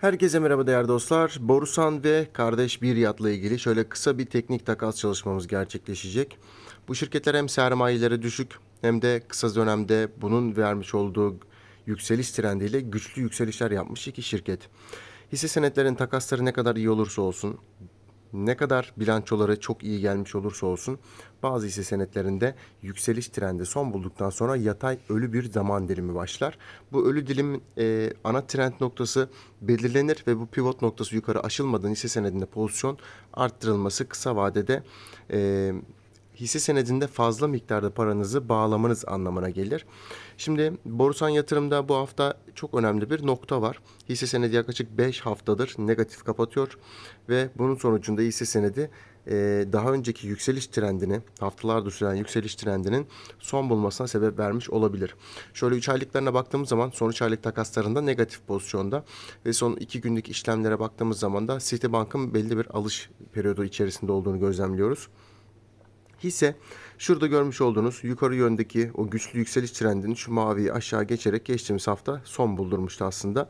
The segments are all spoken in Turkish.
Herkese merhaba değerli dostlar. Borusan ve kardeş bir yatla ilgili şöyle kısa bir teknik takas çalışmamız gerçekleşecek. Bu şirketler hem sermayeleri düşük hem de kısa dönemde bunun vermiş olduğu yükseliş trendiyle güçlü yükselişler yapmış iki şirket. Hisse senetlerin takasları ne kadar iyi olursa olsun, ne kadar bilançoları çok iyi gelmiş olursa olsun bazı hisse senetlerinde yükseliş trendi son bulduktan sonra yatay ölü bir zaman dilimi başlar. Bu ölü dilim e, ana trend noktası belirlenir ve bu pivot noktası yukarı aşılmadan hisse senedinde pozisyon arttırılması kısa vadede e, hisse senedinde fazla miktarda paranızı bağlamanız anlamına gelir. Şimdi Borusan yatırımda bu hafta çok önemli bir nokta var. Hisse senedi yaklaşık 5 haftadır negatif kapatıyor ve bunun sonucunda hisse senedi e, daha önceki yükseliş trendini, haftalardır süren yükseliş trendinin son bulmasına sebep vermiş olabilir. Şöyle 3 aylıklarına baktığımız zaman son 3 aylık takaslarında negatif pozisyonda ve son 2 günlük işlemlere baktığımız zaman da Citibank'ın belli bir alış periyodu içerisinde olduğunu gözlemliyoruz. Hisse şurada görmüş olduğunuz yukarı yöndeki o güçlü yükseliş trendini şu maviyi aşağı geçerek geçtiğimiz hafta son buldurmuştu aslında.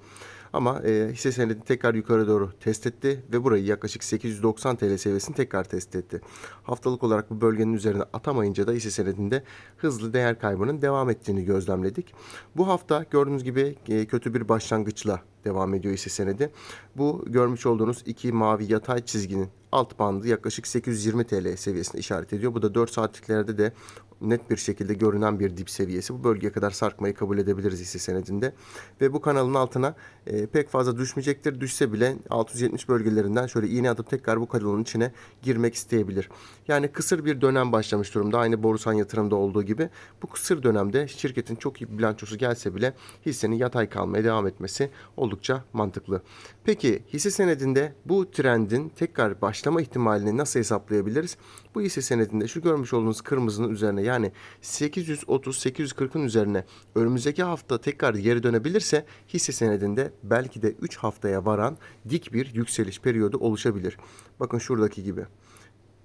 Ama e, hisse senedi tekrar yukarı doğru test etti ve burayı yaklaşık 890 TL seviyesini tekrar test etti. Haftalık olarak bu bölgenin üzerine atamayınca da hisse senedinde hızlı değer kaybının devam ettiğini gözlemledik. Bu hafta gördüğünüz gibi e, kötü bir başlangıçla devam ediyor hisse senedi. Bu görmüş olduğunuz iki mavi yatay çizginin alt bandı yaklaşık 820 TL seviyesine işaret ediyor. Bu da 4 saatliklerde de net bir şekilde görünen bir dip seviyesi. Bu bölgeye kadar sarkmayı kabul edebiliriz hisse senedinde. Ve bu kanalın altına e, pek fazla düşmeyecektir. Düşse bile 670 bölgelerinden şöyle iğne atıp tekrar bu kanalın içine girmek isteyebilir. Yani kısır bir dönem başlamış durumda. Aynı Borusan yatırımda olduğu gibi. Bu kısır dönemde şirketin çok iyi bilançosu gelse bile hissenin yatay kalmaya devam etmesi oldukça mantıklı. Peki hisse senedinde bu trendin tekrar başlama ihtimalini nasıl hesaplayabiliriz? Bu hisse senedinde şu görmüş olduğunuz kırmızının üzerine yani 830-840'ın üzerine önümüzdeki hafta tekrar geri dönebilirse hisse senedinde belki de 3 haftaya varan dik bir yükseliş periyodu oluşabilir. Bakın şuradaki gibi.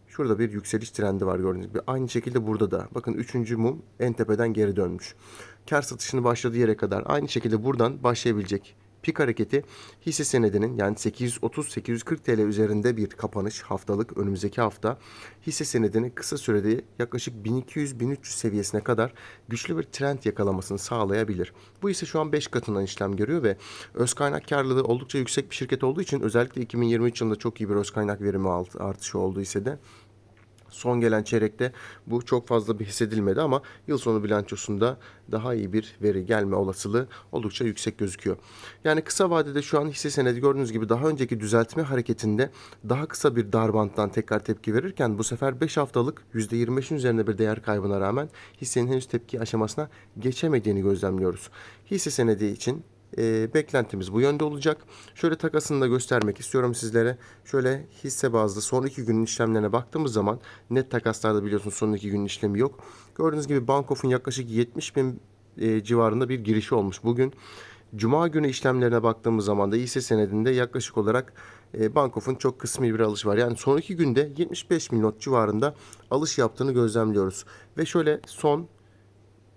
Şurada bir yükseliş trendi var gördüğünüz gibi. Aynı şekilde burada da. Bakın üçüncü mum en tepeden geri dönmüş. Kar satışını başladığı yere kadar aynı şekilde buradan başlayabilecek pik hareketi hisse senedinin yani 830-840 TL üzerinde bir kapanış haftalık önümüzdeki hafta hisse senedini kısa sürede yaklaşık 1200-1300 seviyesine kadar güçlü bir trend yakalamasını sağlayabilir. Bu ise şu an 5 katından işlem görüyor ve öz kaynak karlılığı oldukça yüksek bir şirket olduğu için özellikle 2023 yılında çok iyi bir öz kaynak verimi artışı olduğu ise de Son gelen çeyrekte bu çok fazla bir hissedilmedi ama yıl sonu bilançosunda daha iyi bir veri gelme olasılığı oldukça yüksek gözüküyor. Yani kısa vadede şu an hisse senedi gördüğünüz gibi daha önceki düzeltme hareketinde daha kısa bir darbanttan tekrar tepki verirken bu sefer 5 haftalık %25'in üzerinde bir değer kaybına rağmen hissenin henüz tepki aşamasına geçemediğini gözlemliyoruz. Hisse senedi için e, beklentimiz bu yönde olacak. Şöyle takasını da göstermek istiyorum sizlere. Şöyle hisse bazlı son iki günün işlemlerine baktığımız zaman net takaslarda biliyorsunuz son iki günün işlemi yok. Gördüğünüz gibi Bankof'un yaklaşık 70 bin e, civarında bir girişi olmuş bugün. Cuma günü işlemlerine baktığımız zaman da hisse senedinde yaklaşık olarak e, Bankof'un çok kısmi bir alış var. Yani son iki günde 75 bin not civarında alış yaptığını gözlemliyoruz. Ve şöyle son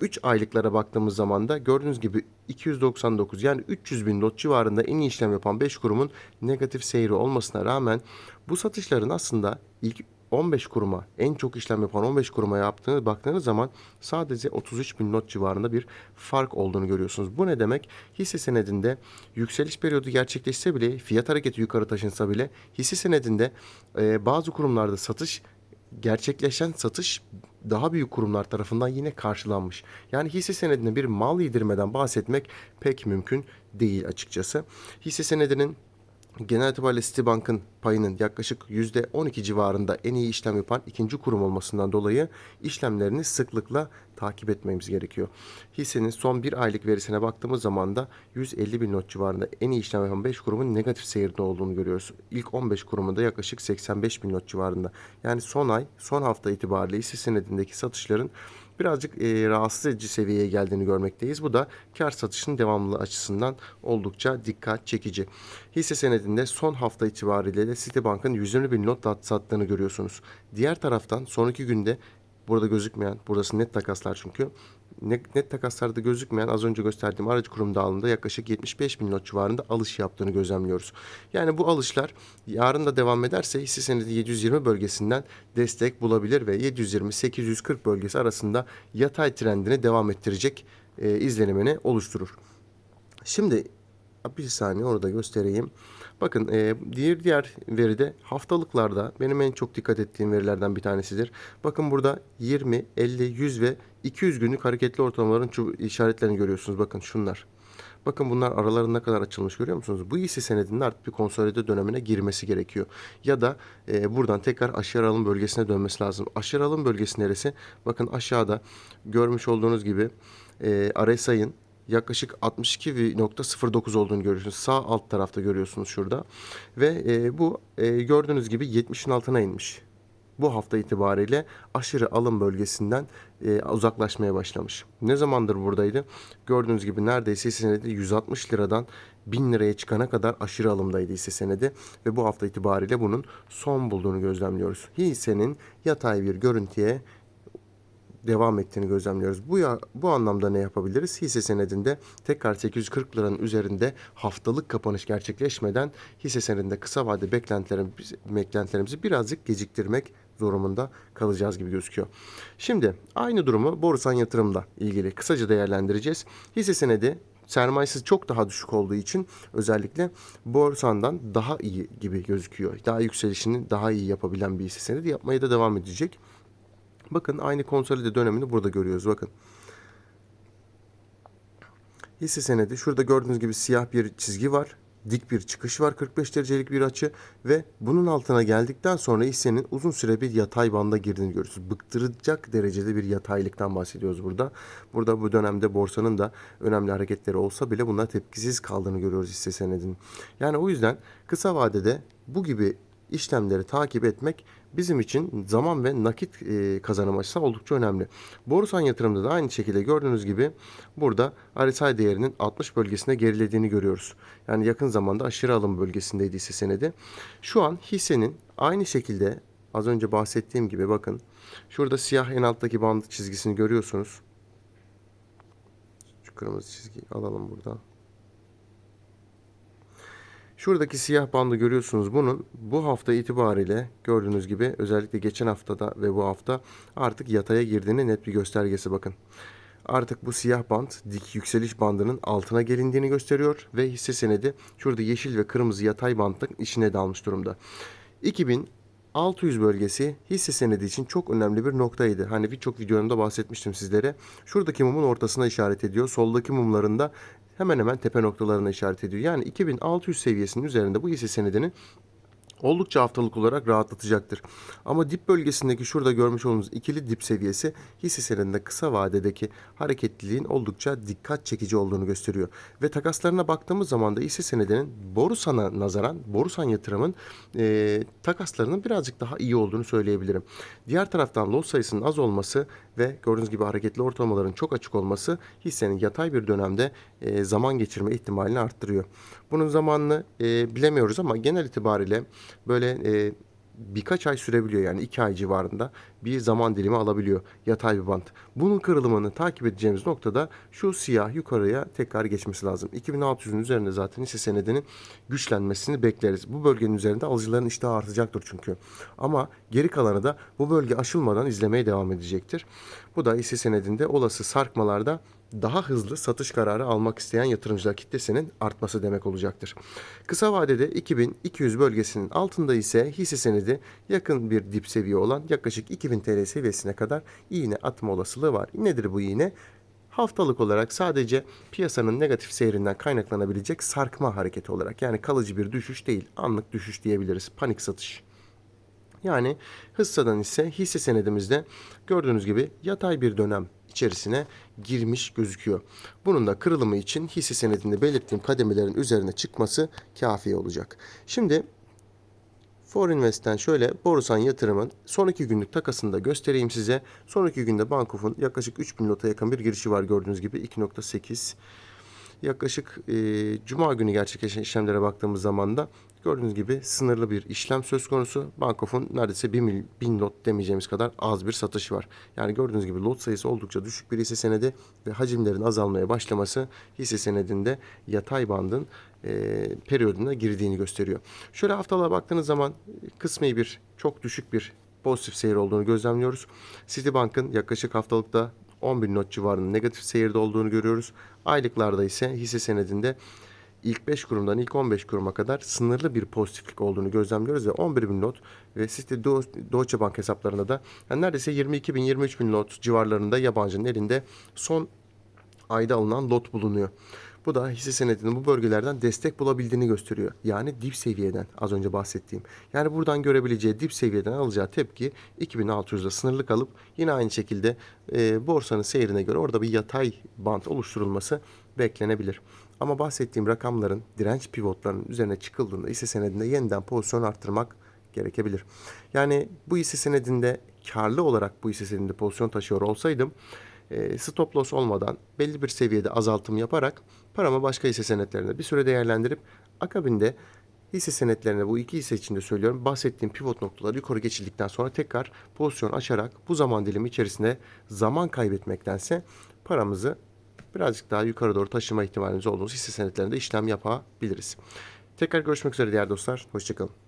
3 aylıklara baktığımız zaman da gördüğünüz gibi 299 yani 300 bin lot civarında en iyi işlem yapan 5 kurumun negatif seyri olmasına rağmen bu satışların aslında ilk 15 kuruma en çok işlem yapan 15 kuruma yaptığını baktığınız zaman sadece 33 bin not civarında bir fark olduğunu görüyorsunuz. Bu ne demek? Hisse senedinde yükseliş periyodu gerçekleşse bile fiyat hareketi yukarı taşınsa bile hisse senedinde e, bazı kurumlarda satış gerçekleşen satış daha büyük kurumlar tarafından yine karşılanmış. Yani hisse senedine bir mal yedirmeden bahsetmek pek mümkün değil açıkçası. Hisse senedinin genel itibariyle Citibank'ın payının yaklaşık %12 civarında en iyi işlem yapan ikinci kurum olmasından dolayı işlemlerini sıklıkla takip etmemiz gerekiyor. Hissenin son bir aylık verisine baktığımız zaman da 150 bin not civarında en iyi işlem yapan 5 kurumun negatif seyirde olduğunu görüyoruz. İlk 15 kurumunda yaklaşık 85 bin not civarında. Yani son ay, son hafta itibariyle hisse senedindeki satışların birazcık e, rahatsız edici seviyeye geldiğini görmekteyiz. Bu da kar satışının devamlılığı açısından oldukça dikkat çekici. Hisse senedinde son hafta itibariyle de Citibank'ın 120 bin not sattığını görüyorsunuz. Diğer taraftan son iki günde burada gözükmeyen, burası net takaslar çünkü net, net takaslarda gözükmeyen az önce gösterdiğim aracı kurum dağılımında yaklaşık 75 bin lot civarında alış yaptığını gözlemliyoruz. Yani bu alışlar yarın da devam ederse hisse senedi 720 bölgesinden destek bulabilir ve 720-840 bölgesi arasında yatay trendini devam ettirecek e, izlenimini oluşturur. Şimdi bir saniye orada göstereyim. Bakın e, diğer diğer veride haftalıklarda benim en çok dikkat ettiğim verilerden bir tanesidir. Bakın burada 20, 50, 100 ve 200 günlük hareketli ortalamaların işaretlerini görüyorsunuz. Bakın şunlar. Bakın bunlar aralarında kadar açılmış görüyor musunuz? Bu hisse senedinin artık bir konsolide dönemine girmesi gerekiyor. Ya da e, buradan tekrar aşağı alım bölgesine dönmesi lazım. Aşağı alım bölgesi neresi? Bakın aşağıda görmüş olduğunuz gibi e, RSI'ın yaklaşık 62.09 olduğunu görüyorsunuz. Sağ alt tarafta görüyorsunuz şurada. Ve e, bu e, gördüğünüz gibi 70'in altına inmiş. Bu hafta itibariyle aşırı alım bölgesinden e, uzaklaşmaya başlamış. Ne zamandır buradaydı? Gördüğünüz gibi neredeyse senedi 160 liradan 1000 liraya çıkana kadar aşırı alımdaydı hisse senedi ve bu hafta itibariyle bunun son bulduğunu gözlemliyoruz. Hissenin yatay bir görüntüye devam ettiğini gözlemliyoruz. Bu ya, bu anlamda ne yapabiliriz? Hisse senedinde tekrar 840 liranın üzerinde haftalık kapanış gerçekleşmeden hisse senedinde kısa vade beklentilerimizi, beklentilerimizi birazcık geciktirmek durumunda kalacağız gibi gözüküyor. Şimdi aynı durumu Borusan yatırımla ilgili kısaca değerlendireceğiz. Hisse senedi sermayesi çok daha düşük olduğu için özellikle borsandan daha iyi gibi gözüküyor. Daha yükselişini daha iyi yapabilen bir hisse senedi yapmaya da devam edecek. Bakın aynı konsolide dönemini burada görüyoruz. Bakın. Hisse senedi. Şurada gördüğünüz gibi siyah bir çizgi var. Dik bir çıkış var 45 derecelik bir açı ve bunun altına geldikten sonra hissenin uzun süre bir yatay banda girdiğini görüyoruz. Bıktıracak derecede bir yataylıktan bahsediyoruz burada. Burada bu dönemde borsanın da önemli hareketleri olsa bile bunlar tepkisiz kaldığını görüyoruz hisse senedinin. Yani o yüzden kısa vadede bu gibi işlemleri takip etmek bizim için zaman ve nakit e, kazanım açısından oldukça önemli. Borusan yatırımda da aynı şekilde gördüğünüz gibi burada RSI değerinin 60 bölgesinde gerilediğini görüyoruz. Yani yakın zamanda aşırı alım bölgesindeydi hisse senedi. Şu an hissenin aynı şekilde az önce bahsettiğim gibi bakın şurada siyah en alttaki band çizgisini görüyorsunuz. Şu kırmızı çizgiyi alalım buradan. Şuradaki siyah bandı görüyorsunuz. Bunun bu hafta itibariyle gördüğünüz gibi özellikle geçen haftada ve bu hafta artık yataya girdiğini net bir göstergesi bakın. Artık bu siyah band dik yükseliş bandının altına gelindiğini gösteriyor ve hisse senedi şurada yeşil ve kırmızı yatay bandın içine dalmış durumda. 2600 bölgesi hisse senedi için çok önemli bir noktaydı. Hani birçok videomda bahsetmiştim sizlere. Şuradaki mumun ortasına işaret ediyor. Soldaki mumlarında hemen hemen tepe noktalarına işaret ediyor. Yani 2600 seviyesinin üzerinde bu hisse senedinin oldukça haftalık olarak rahatlatacaktır. Ama dip bölgesindeki şurada görmüş olduğunuz ikili dip seviyesi hisse senedinde kısa vadedeki hareketliliğin oldukça dikkat çekici olduğunu gösteriyor. Ve takaslarına baktığımız zaman da hisse senedinin Borusan'a nazaran Borusan yatırımın e, takaslarının birazcık daha iyi olduğunu söyleyebilirim. Diğer taraftan lot sayısının az olması ve gördüğünüz gibi hareketli ortalamaların çok açık olması hissenin yatay bir dönemde e, zaman geçirme ihtimalini arttırıyor. Bunun zamanını e, bilemiyoruz ama genel itibariyle böyle e, birkaç ay sürebiliyor yani iki ay civarında bir zaman dilimi alabiliyor yatay bir bant. Bunun kırılımını takip edeceğimiz noktada şu siyah yukarıya tekrar geçmesi lazım. 2600'ün üzerinde zaten hisse senedinin güçlenmesini bekleriz. Bu bölgenin üzerinde alıcıların iştahı artacaktır çünkü. Ama geri kalanı da bu bölge aşılmadan izlemeye devam edecektir. Bu da hisse senedinde olası sarkmalarda daha hızlı satış kararı almak isteyen yatırımcılar kitlesinin artması demek olacaktır. Kısa vadede 2200 bölgesinin altında ise hisse senedi yakın bir dip seviye olan yaklaşık 2000 TL seviyesine kadar iğne atma olasılığı var. Nedir bu iğne? Haftalık olarak sadece piyasanın negatif seyrinden kaynaklanabilecek sarkma hareketi olarak yani kalıcı bir düşüş değil anlık düşüş diyebiliriz panik satış. Yani hissadan ise hisse senedimizde gördüğünüz gibi yatay bir dönem içerisine girmiş gözüküyor. Bunun da kırılımı için hisse senedinde belirttiğim kademelerin üzerine çıkması kafi olacak. Şimdi For Invest'ten şöyle Borusan yatırımın son iki günlük takasını da göstereyim size. Son iki günde Bankof'un yaklaşık 3000 lota yakın bir girişi var gördüğünüz gibi 2.8 yaklaşık e, Cuma günü gerçekleşen işlemlere baktığımız zaman da Gördüğünüz gibi sınırlı bir işlem söz konusu. Bankof'un neredeyse 1000 bin lot demeyeceğimiz kadar az bir satışı var. Yani gördüğünüz gibi lot sayısı oldukça düşük bir hisse senedi ve hacimlerin azalmaya başlaması hisse senedinde yatay bandın e, periyoduna girdiğini gösteriyor. Şöyle haftalığa baktığınız zaman kısmi bir çok düşük bir pozitif seyir olduğunu gözlemliyoruz. Citibank'ın yaklaşık haftalıkta 10 bin not civarında negatif seyirde olduğunu görüyoruz. Aylıklarda ise hisse senedinde ilk 5 kurumdan ilk 15 kuruma kadar sınırlı bir pozitiflik olduğunu gözlemliyoruz ve 11 bin lot ve City Do- Deutsche Bank hesaplarında da yani neredeyse 22 bin 23 bin lot civarlarında yabancının elinde son ayda alınan lot bulunuyor. Bu da hisse senedinin bu bölgelerden destek bulabildiğini gösteriyor. Yani dip seviyeden az önce bahsettiğim. Yani buradan görebileceği dip seviyeden alacağı tepki 2600'da sınırlı kalıp yine aynı şekilde e, borsanın seyrine göre orada bir yatay bant oluşturulması beklenebilir. Ama bahsettiğim rakamların direnç pivotlarının üzerine çıkıldığında hisse senedinde yeniden pozisyon arttırmak gerekebilir. Yani bu hisse senedinde karlı olarak bu hisse senedinde pozisyon taşıyor olsaydım e, stop loss olmadan belli bir seviyede azaltım yaparak paramı başka hisse senetlerine bir süre değerlendirip akabinde hisse senetlerine bu iki hisse içinde söylüyorum bahsettiğim pivot noktaları yukarı geçildikten sonra tekrar pozisyon açarak bu zaman dilimi içerisinde zaman kaybetmektense paramızı birazcık daha yukarı doğru taşıma ihtimalimiz olduğumuz hisse senetlerinde işlem yapabiliriz. Tekrar görüşmek üzere değerli dostlar. Hoşçakalın.